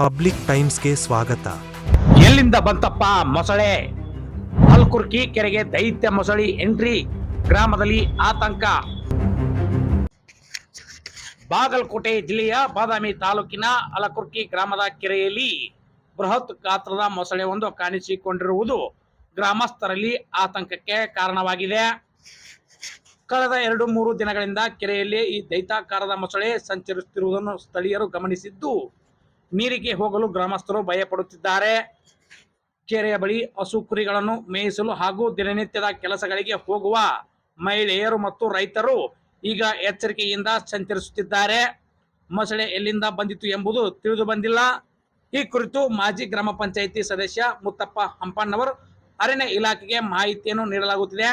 Public ಟೈಮ್ಸ್ಗೆ ಸ್ವಾಗತ. ಎಲ್ಲಿಂದ ಬಂತಪ್ಪ ಮೊಸಳೆ? ಹಲ್ಕುರ್ಕಿ ಕೆರೆಗೆ ದೈತ್ಯ ಮೊಸಳಿ ಎಂಟ್ರಿ, ಗ್ರಾಮದಲ್ಲಿ ಆತಂಕ. ಬಾಗಲಕೋಟೆ ಜಿಲ್ಲೆಯ ಬಾದಾಮಿ ತಾಲೂಕಿನ ಅಲಕುರ್ಕಿ ಗ್ರಾಮದ ಕೆರೆಯಲ್ಲಿ ಬೃಹತ್ ಗಾತ್ರದ ಮೊಸಳೆ ಒಂದು ಕಾಣಿಸಿಕೊಂಡಿರುವುದು ಗ್ರಾಮಸ್ಥರಲ್ಲಿ ಆತಂಕಕ್ಕೆ ಕಾರಣವಾಗಿದೆ. ಕಳೆದ ಎರಡು ಮೂರು ದಿನಗಳಿಂದ ಕೆರೆಯಲ್ಲಿ ಈ ದೈತಾಕಾರದ ಮೊಸಳೆ ಸಂಚರಿಸುತ್ತಿರುವುದನ್ನು ಸ್ಥಳೀಯರು ಗಮನಿಸಿದ್ದು ನೀರಿಗೆ ಹೋಗಲು ಗ್ರಾಮಸ್ಥರು ಭಯಪಡುತ್ತಿದ್ದಾರೆ. ಕೆರೆಯ ಬಳಿ ಹಸು ಕುರಿಗಳನ್ನು ಮೇಯಿಸಲು ಹಾಗೂ ದಿನನಿತ್ಯದ ಕೆಲಸಗಳಿಗೆ ಹೋಗುವ ಮಹಿಳೆಯರು ಮತ್ತು ರೈತರು ಈಗ ಎಚ್ಚರಿಕೆಯಿಂದ ಸಂಚರಿಸುತ್ತಿದ್ದಾರೆ. ಮೊಸಳೆ ಎಲ್ಲಿಂದ ಬಂದಿತು ಎಂಬುದು ತಿಳಿದು ಬಂದಿಲ್ಲ. ಈ ಕುರಿತು ಮಾಜಿ ಗ್ರಾಮ ಪಂಚಾಯಿತಿ ಸದಸ್ಯ ಮುತ್ತಪ್ಪ ಹಂಪಣ್ಣವರು ಅರಣ್ಯ ಇಲಾಖೆಗೆ ಮಾಹಿತಿಯನ್ನು ನೀಡಲಾಗುತ್ತಿದೆ.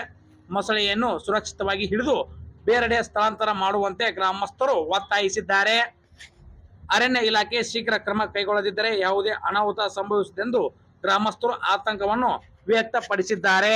ಮೊಸಳೆಯನ್ನು ಸುರಕ್ಷಿತವಾಗಿ ಹಿಡಿದು ಬೇರೆಡೆ ಸ್ಥಳಾಂತರ ಮಾಡುವಂತೆ ಗ್ರಾಮಸ್ಥರು ಒತ್ತಾಯಿಸಿದ್ದಾರೆ. ಅರಣ್ಯ ಇಲಾಖೆ ಶೀಘ್ರ ಕ್ರಮ ಕೈಗೊಳ್ಳದಿದ್ದರೆ ಯಾವುದೇ ಅನಾಹುತ ಸಂಭವಿಸಿದೆಂದು ಗ್ರಾಮಸ್ಥರು ಆತಂಕವನ್ನು ವ್ಯಕ್ತಪಡಿಸಿದ್ದಾರೆ.